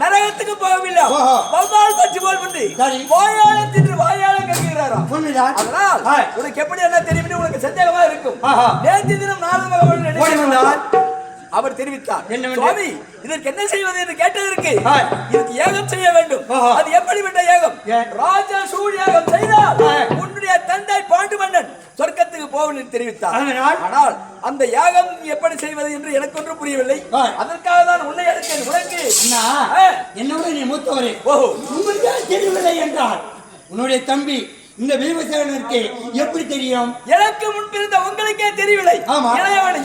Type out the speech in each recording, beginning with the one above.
நரகத்துக்கு போகவில்லையா ஓஹோ. பௌதால் பச்சு போல் பண்ணி. வாயால தின்று வாயால கேட்கிறாராம் அதனால். உனக்கு எப்படி என்ன தெரியும் உனக்கு சந்தேகமா இருக்கும். நேற்று தினம் ஓடி வந்தார். அவர் தெரிவித்தார்? சுவாமி இதற்கு என்ன செய்வது என்று கேட்டதற்கு ஆ. இதுக்கு யாகம் செய்ய வேண்டும். அது எப்படிப்பட்ட ஏன்? ராஜா சூழ் யாகம் செய்தால். உன்னுடைய தந்தை பாண்டு மன்னன் சொர்க்கத்துக்கு என்று தெரிவித்தார்? ஆனால் அந்த யாகம் எப்படி செய்வது என்று எனக்கு ஒன்றும் புரியவில்லை. அதற்காக தான் உன்னை அழைத்தேன் உனக்கு அண்ணா ஆ. என்னோட நீ மூத்தவரே ஓஹோ உங்களுக்கே தெரியவில்லை என்றால் உன்னுடைய தம்பி இந்த விவசாயனுக்கு எப்படி தெரியும்? எனக்கு முன்பிருந்த உங்களுக்கே தெரியவில்லை.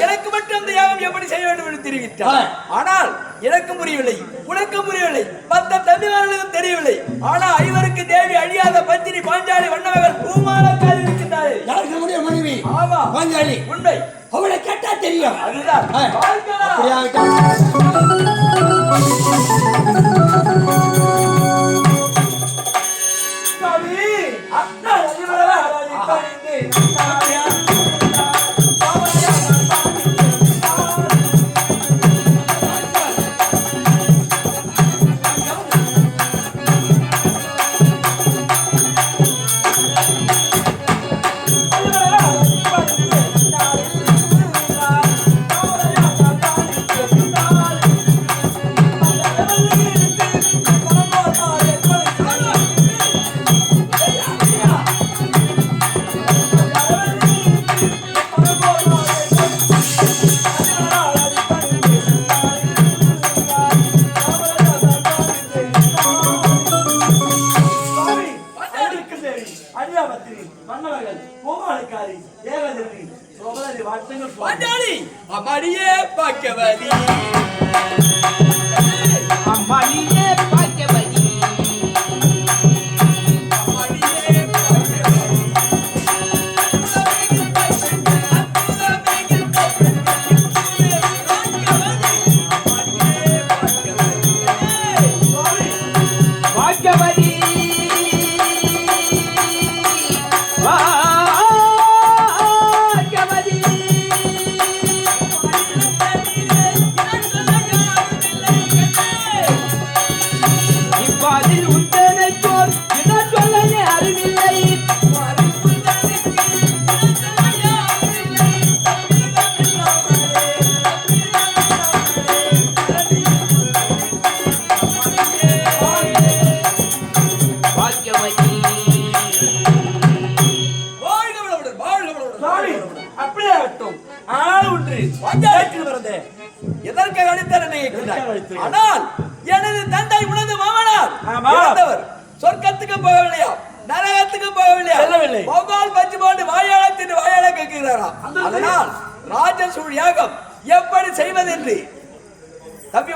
எனக்கு மட்டும் அந்த யாகம் எப்படி செய்ய வேண்டும் என்று தெரிவித்தார். ஆனால் எனக்கும் புரியவில்லை உனக்கும் புரியவில்லை மற்ற தம்பிமார்களுக்கும் தெரியவில்லை. ஆனா ஐவருக்கு தேவி அழியாத பத்தினி பாஞ்சாலி வண்ணவர்கள் பூமாலக்காரி இருக்கின்றார்கள் யாருக்கு நம்முடைய மனைவி? ஆமா. பாஞ்சாலி. உண்மை. அவளை கேட்டா தெரியும். அதுதான்.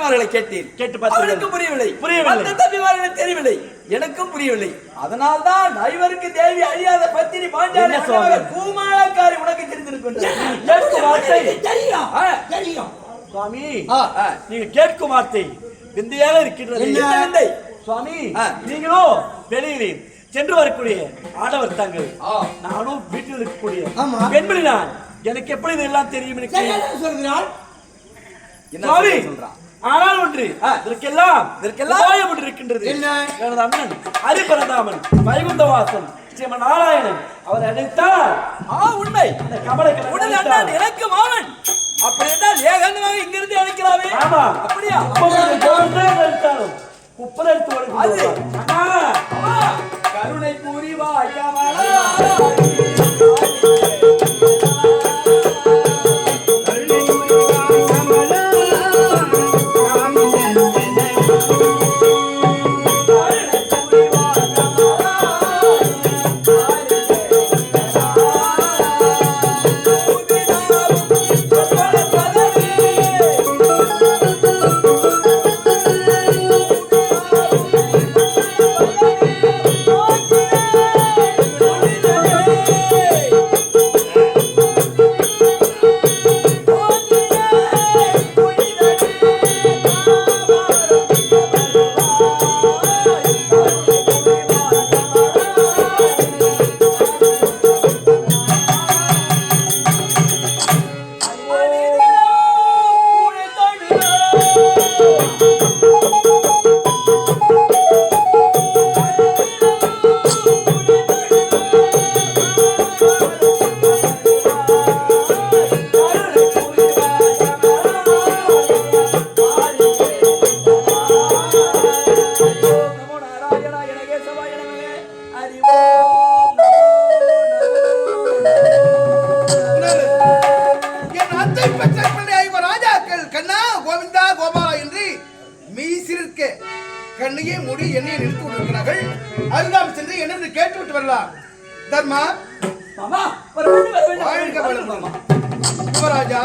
தம்பிமார்களை கேட்டேன் கேட்டு. அவருக்கு புரியவில்லை புரியவில்லை. மற்ற தம்பிமார்களுக்கு தெரியவில்லை எனக்கும் புரியவில்லை அதனால் தான் ஐவருக்கு தேவி அழியாத பத்தினி? மன்னவர்கள் பூமாலக்காரி உனக்கு தெரிந்திருக்கின்றது தெரியும். தெரியும் சுவாமி. நீங்க கேட்கும் வார்த்தை விந்தையாக இருக்கின்றது? சுவாமி. நீங்களோ வெளியிலே சென்று வரக்கூடிய ஆடவர் தாங்கள். நானும் வீட்டில் இருக்கக்கூடிய. பெண்மணி நான் எனக்கு எப்படி இதெல்லாம் தெரியும் எனக்கு சுவாமி சொல்றான் ஆனால் ஒன்று. இதற்கெல்லாம் இதற்கெல்லாம் ஒன்று இருக்கின்றது என்ன? எனது அண்ணன் ஹரிபரதாமன் வைகுந்தவாசன் ஸ்ரீமன் நாராயணன் அவர் அழைத்தார் ஆ உண்மை. அந்த கமலை உடல் அண்ணன் எனக்கு மாமன் அப்படி என்றால் ஏகந்தமாக இங்கிருந்து அழைக்கலாமே ஆமா. அப்படியா? அழைத்தாலும் அம்மா, கருணை புரிவாய் கமலா ஆ கொண்டிருக்கிறார்கள் அருகாம் சென்று என்னென்று கேட்டுவிட்டு வரலாம் தர்மா? வாழ்க யுவராஜா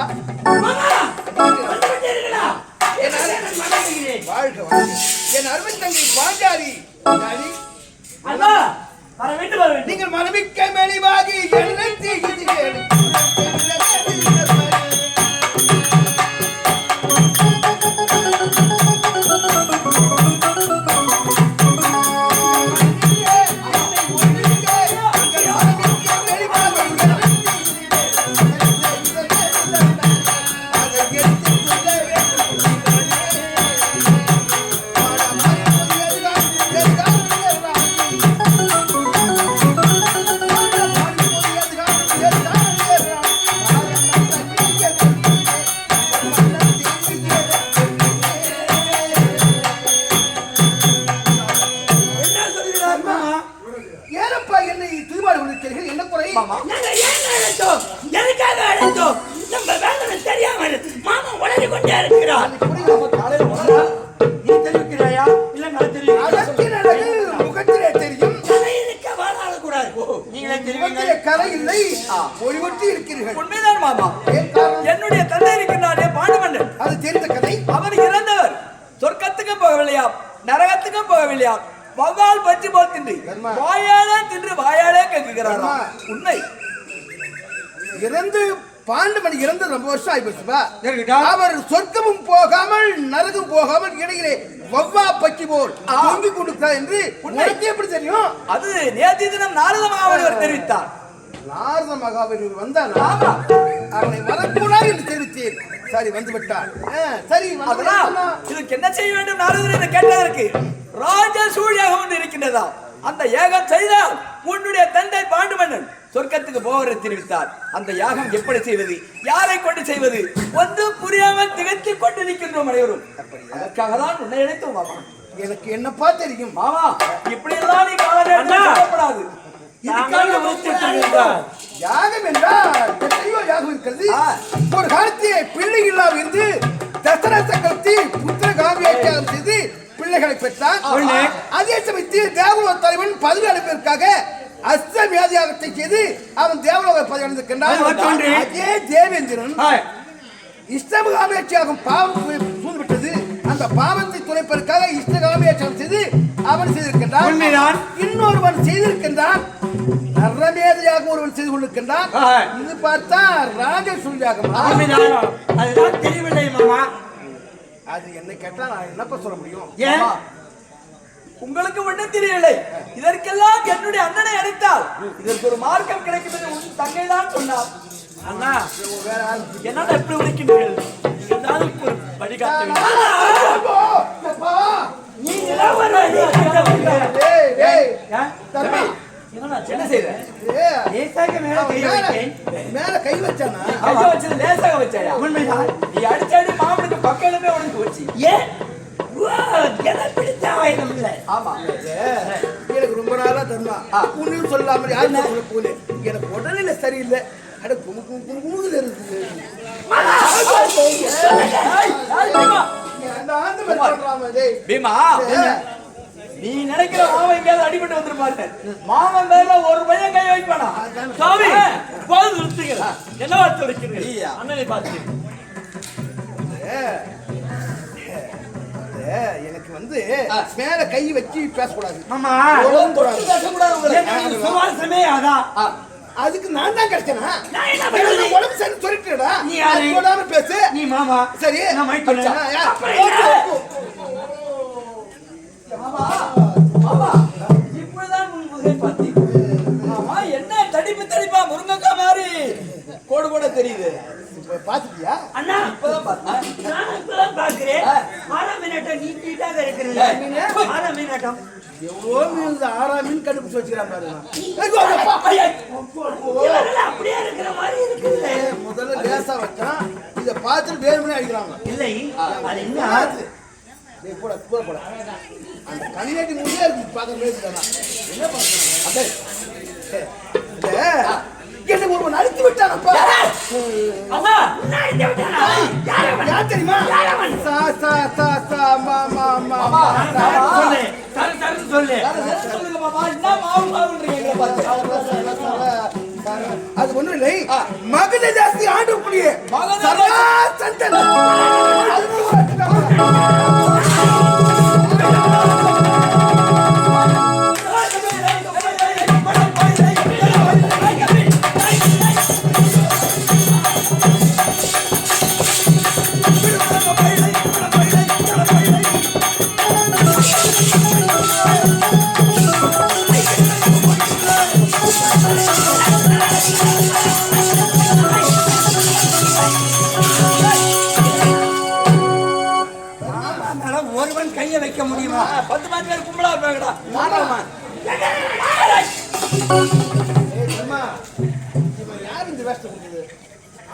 வாழ்க வளம் என் அருமை தங்கை வேண்டும் நீங்கள் மனமிக்க மெளிவாகி. என்ன கரை இல்லை மொழிவொட்டி இருக்கிறீர்கள். உண்மைதான் மாமா? என்னுடைய தந்தை இருக்கின்றாரே பாண்டுமன்னன். அது தெரிந்த கதை? அவர் இறந்தவர். சொர்க்கத்துக்கும் போகவில்லையா? நரகத்துக்கும் போகவில்லையா? வவ்வால் பற்றி போல் தின்று. வாயாலே தின்று வாயாலே கேட்கிறாரா தர்மா. உண்மை. இறந்து பாண்டுமணி இறந்து ரொம்ப வருஷம் ஆயிப்போச்சுப்பா இருக்கட்டும். அவர் சொர்க்கமும் போகாமல் நரகம் போகாமல் இடையிலே வவ்வா பச்சி போல். தொங்கிக் கொடுக்கிறார் என்று உனக்கு எப்படி தெரியும்? அது நேற்று தினம் நாரத மகாவலிவர் தெரிவித்தார். நாரத மகாபலிவர் வந்தானா ஆமா. அவனை வரக்கூடாது என்று தெரிவித்தேன். சரி வந்து விட்டான் ஆ, சரி விட்டானா? இதுக்கு என்ன செய்ய வேண்டும்? நாரதர் என்று கேட்டதற்கு ராஜ சூழியாக ஒன்று இருக்கின்றதா அந்த யாகம் செய்தால் உன்னுடைய தந்தை பாண்டுமன்னன் சொர்க்கத்துக்கு போவதை தெரிவித்தார். அந்த யாகம் எப்படி செய்வது? யாரை கொண்டு செய்வது? ஒன்றும் புரியாமல் திகைத்துக் கொண்டு நிற்கின்றோம் அனைவரும். அதற்காக தான் உன்னை அழைத்தோம் மாமா. எனக்கு என்னப்பா தெரியும் மாமா. இப்படி எல்லாம் நீ காலப்படாது யாகம் என்றால் எத்தனையோ யாகம் இருக்கிறது. ஒரு காலத்திலே பிள்ளை இல்லாமல் இருந்து தசரா சக்கரவர்த்தி புத்திர காமியாக்கியாகம் செய்து பிள்ளைகளை ஒண்ணு. அதே சமயத்தில் தேவலோக தலைவன் பதவி அளிப்பதற்காக அஸ்தமியாதியாகத்தை செய்து அவன் தேவலோக பதவி அடைந்திருக்கின்றான். அதே தேவேந்திரன் இஷ்டகாமியாட்சியாகும் பாவம் சூழ்ந்துவிட்டது. அந்த பாவத்தை துளைப்பதற்காக இஷ்டகாமியாட்சியம் செய்து அவன் செய்திருக்கின்றான். இன்னொருவன் செய்திருக்கின்றான். நரமேதையாக ஒருவன் செய்து கொண்டிருக்கின்றான். இது பார்த்தா ராஜ சூழ்யாகமா அதுதான் தெரியவில்லை மாமா. அது என்னை கேட்டா நான் என்னப்பா சொல்ல முடியும்? உங்களுக்கு ஒன்றும் தெரியவில்லை இதற்கெல்லாம் என்னுடைய அண்ணனை அழைத்தால் இதற்கு ஒரு மார்க்கம் கிடைக்கும் என்று உன் தங்கை தான் சொன்னார். அண்ணா வேற. என்னடா எப்படி உழைக்கின்றீர்கள் தான் ஒரு வழிகாட்ட என்ன செய்த மேல கை வச்சானா? லேசாக வச்சாயா? உண்மைதான். நீ அடிச்சாடி மாமனுக்கு பக்கமே உனக்கு வச்சு. ஏன்? எனக்கு ரொம்ப நாளா தருமா உன்னையும் சொல்லாமல் யாரும் சொல்ல போல எனக்கு உடல்நிலை சரியில்லை. அட குமு குமு குமு குமுகுது இருக்குது பீமா. அந்த ஆண்டு மேல சொல்றாம, டேய். பீமா ஏய், நீ நினைக்கிற மாமன் எங்கேயாவது அடிபட்டு வந்துருப்பாரு மாமன் மேல ஒரு பையன் கை வைப்பானா? சாமி போது நிறுத்துங்க. என்ன வார்த்தை வைக்கிறீங்க அண்ணனை பார்த்து. எனக்கு வந்து மேல கை வச்சு பேசக்கூடாது. கூடாது. பேசக்கூடாது. அதான். அதுக்கு நான் தான் கிடைச்சேனா? உடம்பு சரி சொல்லிட்டுடா. நீ தொடாம பேசு. நீ மாமா. சரி. நான் யா. மாமா. மாமா இப்படிதான் உன் முகை பார்த்தீங்க மாமா என்ன தடிப்பு தடிப்பா முருங்கக்காய் மாதிரி? கோடு கூட தெரியுது. பாத்துட்டியா அண்ணா, இப்பதான் பார்த்தேன். நான் இப்பதான் பார்க்கிறேன். ஆ. ஆறாம் மினிட்டம் நீட்டாக இருக்கிறது. ஆறாம் மினிட்டம். எவ்வளோ மீன் இந்த ஆறாம் மீன் கண்டுபிடிச்சு வச்சுக்கிறான் பாருங்க அப்படியே இருக்கிற மாதிரி முதல்ல லேசா வச்சான். இத பார்த்துட்டு வேணும்னே அடிக்கிறாங்க. இல்லை அது என்ன போடா, போடா, போடா. அந்த கண்ணாடி பார்க்க முடியாது தானா? என்ன ஏய், இந்த, என்ன ஒருவன் அழித்து விட்டானப்பா அம்மா! அடித்து விட்டானா? யார் அவன்? யார் தெரியுமா? யார் அவன்? சா சா சா சா மா மா மா மாமா, சரு சொல்லு சரு சரு சொல்லு யாரு சேர்த்து சொல்லுங்க மாமா என்ன மாவு மாவுன்றீங்க எங்களை பார்த்து அது ஒண்ணும் இல்லை. மகத ஜாஸ்தி ஆண்டு சர்வா சந்தன்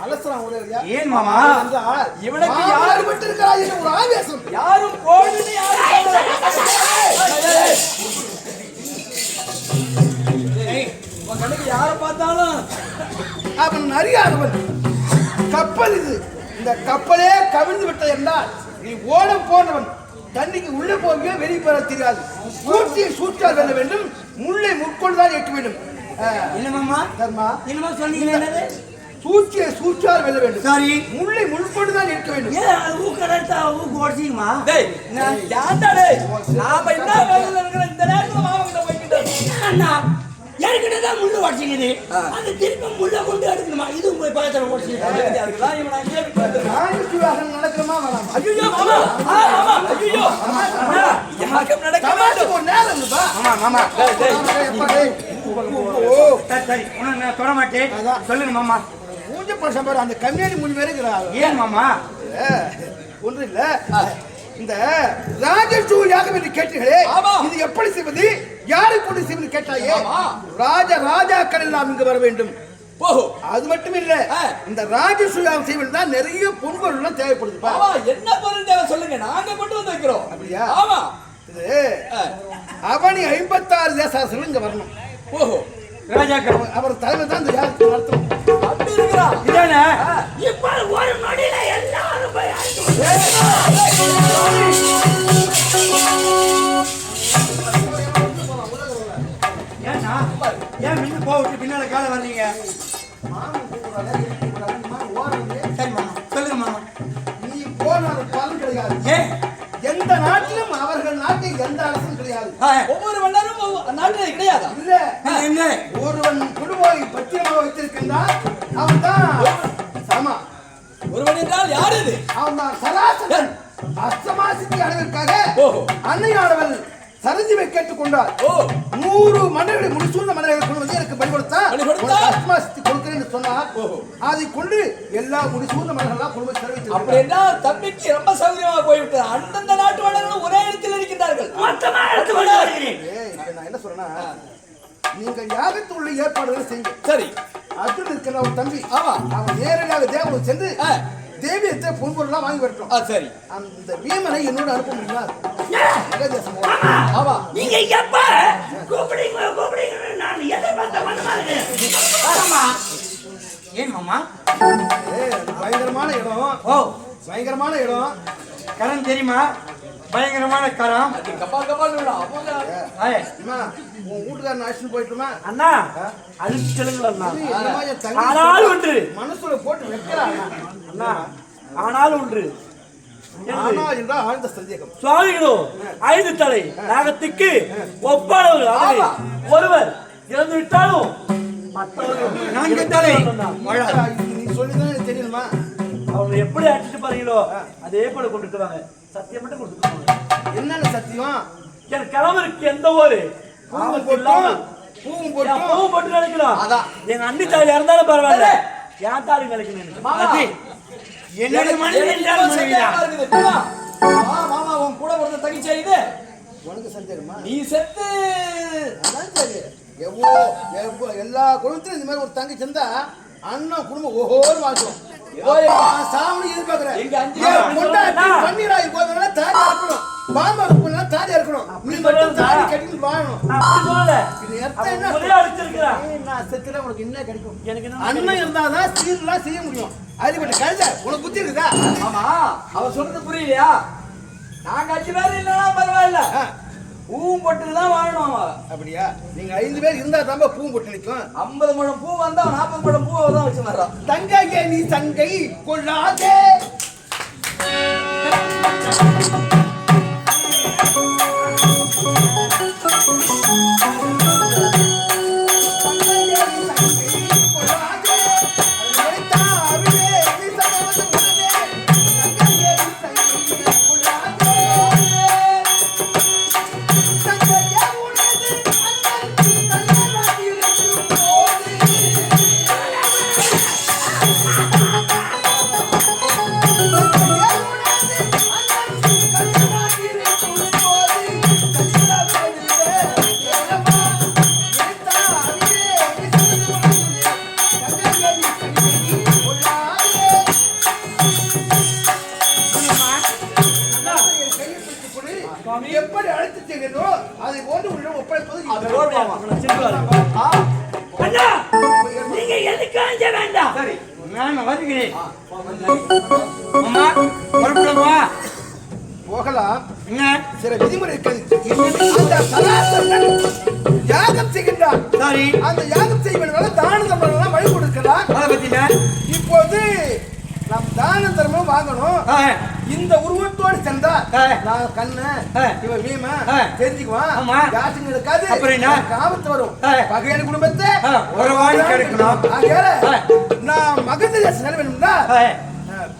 அலசலாம் இல்லையா? ஏன் மாமா? இவனுக்கு யாரு- விட்டிருக்கிறாய் என்ற ஒரு ஆவேசம். யாரும் போடுன்னு உன் கண்ணுக்கு யாரை பார்த்தாலும்? அவன் அறியாதவன். கப்பல் இது. இந்த கப்பலே கவிழ்ந்து விட்டது என்றால் நீ ஓடம் போனவன் தண்ணிக்கு உள்ளே போகவே வெளியே பெற தெரியாது. சூழ்ச்சியை வெல்ல வேண்டும். முள்ளை முட்கொண்டுதான் எட்ட வேண்டும். ஆ, என்ன மாமா. தர்மா. என்னமா சொன்னீங்க என்னது? சூழ்ச்சியை சூற்றால் வெல்ல வேண்டும். சாரி. முள்ளை முள்கொண்டுதான் இருக்க வேண்டும். ஏன் அது ஊக்கடத்தா ஊக்கு ஓடிச்சிங்கம்மா டேய் நான் டேய்? நாம என்ன வேலையில இருக்கிற இந்த நேரத்துல மாமா கிட்ட போய்கிட்டு அண்ணா எனக்கிட்ட தான் முள்ளு உடச்சிக்குது. ஆ. அது திருப்பி முள்ள கொண்டு எடுக்கணுமா? இது போய் நடக்கிறமா வேணாமா ஐயோ மாமா. மாமா. ஐயோ. நேரம். மாமா சரி சரி. உன்னை நான் தொட மாட்டேன். சொல்லுங்க மாமா. மூஞ்ச பரிசம் பாரு, அந்த பேர் இருக்கிறாங்க ஏன் மாமா? ஒன்று இல்ல. இந்த ராஜசூயாக என்று கேட்டீர்களே. இது எப்படி செய்வது? யாரை கொண்டு செய்வது கேட்டாயே. ராஜ ராஜாக்கள் எல்லாம் இங்கு வர வேண்டும். அது மட்டும் இல்ல. இந்த ராஜசூயாக செய்வது தான் நிறைய பொன்பொருள் எல்லாம் தேவைப்படுதுப்பா மாமா என்ன பொருள் தேவை சொல்லுங்க. நாங்க கொண்டு வந்து வைக்கிறோம். அப்படியா? ஆமா. இது அவனி ஐம்பத்தாறு தேசாசர்கள் இங்க வரணும். ஓஹோ. ராஜாக்கள் அவர்- அவர் தலைமை தான் இந்த யாகத்தை நடத்தணும் அப்படி இருக்கிறா இதானே? ஆ. இப்போ ஒரு நொடியில எல்லாரும் போய் அழைத்து ஏன்னா ஏன் முன்ன போட்டு பின்னால கால வர்றீங்க? சொல்லுங்க மாமா. நீ போனால் பலன் கிடையாது. எந்த நாட்டிலும் அவர்கள் நாட்டில் எந்த அரசும் கிடையாது. ஒவ்வொரு மன்னரும் கிடையாதா? இல்ல. என்ன? ஒருவன் குடுவாய் பத்திரமாக வைத்திருக்கின்றான். அவன் தான் சமா. ஒருவன் என்றால் யார் இது? அவன் தான் சராசரன். அஸ்தமாசித்தி அளவிற்காக ஓஹோ. அன்னையானவள் சரஞ்சிவை கேட்டுக்கொண்டார் ஓ. நூறு மன்னர்களை முடிசூழ்ந்த மன்னர்களை கொண்டு வந்து எனக்கு கொடுத்தா? உனக்கு அஸ்தமாசித்தி கொடுக்கிறேன் என்று சொன்னார். அதை கொண்டு எல்லா முடிசூழ்ந்த மன்னர்களாம் குடும்ப அப்படி செலவித்து என்றால் தம்பிக்கு ரொம்ப சௌகரியமாக போய்விட்டது. அந்தந்த நாட்டு மன்னர்களும் ஒரே இடத்தில் இருக்கின்றார்கள். என்ன சொல்றேன்னா நீங்கள் யாகத்துள்ள ஏற்பாடுகளை செய்யுங்க. சரி. அர்ஜுன் இருக்கிற ஒரு தம்பி ஆமா. அவன் நேரடியாக தேவனுக்கு சென்று ஆ. தேவியத்தை பொன்பொருளாம் வாங்கி வரட்டும். ஆ சரி. அந்த பீமனை என்னோட அனுப்ப முடியுமா. ஆமா. நீங்க எப்ப கூப்பிடுங்க கூப்பிடுங்க நான் எதிர்பார்த்த மனமா இருக்கு. ஆமா. ஏன் மாமா? ஏய், அது பயங்கரமான இடம். ஓ. பயங்கரமான இடம். கரம் தெரியுமா? பயங்கரமான கரம். வீட்டுக்காரன் அழைச்சிட்டு போயிட்டுமா? அண்ணா அழுத்து சொல்லுங்கள் ஆனால் ஒன்று. மனசுல போட்டு வைக்கிறான் அண்ணா ஆனால் ஒன்று. சுவாமிகளோ ஐந்து தலை நாகத்துக்கு ஒப்பானவர்கள். அதிலே ஒருவர் இறந்து விட்டாலும் மற்றவர்கள் நான்கு தலை. நீ சொல்லிதான் தெரியணுமா அவங்க எப்படி அடிச்சுட்டு பாருங்களோ அதே போல கொண்டுக்குவாங்க சத்தியம் மட்டும் கொடுத்துருவாங்க என்னென்ன சத்தியம்? என் கணவருக்கு எந்த ஒரு பூவும் போட்டும் பூவும் போட்டும் பூவும் போட்டு. நினைக்கலாம் அதான். எங்க அண்ணி தாலி இறந்தாலும் பரவாயில்ல. என் தாலி நினைக்கணும் மாமா. என்னோட மனைவி. மாமா, உன் கூட பிறந்த தங்கச்சி இது உனக்கு சந்தேகமா நீ செத்து. அதான் சரி. எவ்வளோ எல்லா குடும்பத்திலும் இந்த மாதிரி ஒரு தங்கி சேர்ந்தா அண்ணன் குடும்பம் ஓஹோன்னு வாழ்க்கணும் சாவணி எதிர்பார்க்கிறேன். பன்னீராகி போகிறதுனால தாடி அறுக்கணும் பாம்பாவுக்கு போனா தாலியா இருக்கணும். நீ மட்டும் தாலி கட்டிட்டு வாழணும். நான் செத்துல உனக்கு என்ன கிடைக்கும்? எனக்கு என்ன அண்ணன் இருந்தாதான் சீர்லாம் செய்ய முடியும். அதுபட்ட கழுத உனக்கு புத்தி இருக்குதா? ஆமா. அவ சொல்றது புரியலையா? நாங்க அஞ்சு பேர் இல்லைன்னா பரவாயில்ல. பூவும் பொட்டுக்கு தான் வாழணும் அப்படியா? நீங்க ஐந்து பேர் இருந்தா தாம்ப பூ போட்டு நிற்கும். ஐம்பது முழம் பூ வந்தா நாற்பது முழம் பூவை தான் வச்சு வர்றான். தங்கையே நீ தங்கை கொள்ளாதே. அண்ணா நீங்க எதுக்கு அஞ்ச வேண்டாம்? சரி நான் வருகிறேன். அம்மா புறப்படுமா போகலாம். என்ன? சில விதிமுறை இருக்கிறது யாகம் சாரி. அந்த யாகம் செய்வதனால தான தர்மம் வழி கொடுக்கிறான் அதை பத்தின? இப்போது நாம் தான தர்மம் வாங்கணும். இந்த உருவத்தோடு சென்றா. நான் கண்ணு. இவன் வீம. தெரிஞ்சுக்குவான். யாருங்க இருக்காது. அப்புறம் ஆபத்து வரும். பகையான குடும்பத்தை ஆ, உறவாடி கெடுக்கணும். ஆகையால. நான் மகந்த தேசம் வேணும்னா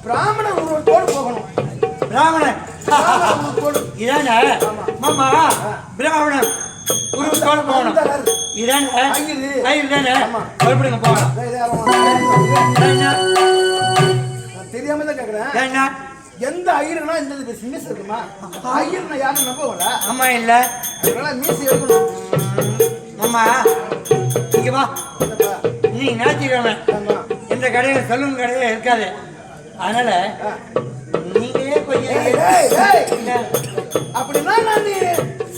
பிராமண உருவத்தோடு போகணும். பிராமணன் இதானே? மாமா பிராமணன் உருவத்தோட போகணும். இதானே? ஐயரு. தானே? ஆமா. புறப்படுங்க தெரியாம தான் கேக்குறேன். எந்த ஐயர்னா இந்த மீசை இருக்குமா? ஐயர்னா யாரும் நம்புவாங்களா அம்மா இல்ல. அதனால மீசை எடுக்கணும் மாமா இங்க வா? நீ ஆமா. எந்த கடையில சலூன் கடையில இருக்காது. அதனால நீங்களே கொஞ்சம்? அப்படின்னா நான் நீ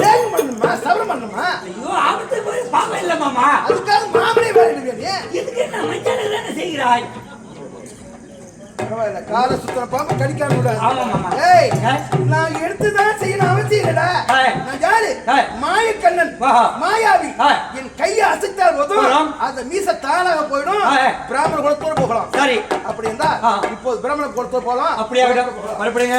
சேவம் பண்ணணுமா? சவரம் பண்ணணுமா? ஐயோ ஆபத்து போய் பாவம் இல்ல மாமா. அதுக்காக மாமனே நீ? இதுக்கு என்ன மச்சான தானே செய்கிறாய்? பரவாயில்ல காலை சுத்தர பாம்பு கடிக்காம விடாது. ஏய்? நான் எடுத்துதான் செய்யணும் அவசியம் இல்லடா. நான் யாரு. மாயக்கண்ணன். மாயாவி. என் கையை அசைத்தால் போதும். அந்த மீச தானாக போயிடும். பிராமண குலத்தோடு போகலாம் சரி அப்படி இருந்தா. இப்போது பிராமண குலத்தோடு போகலாம் அப்படியே புறப்படுங்க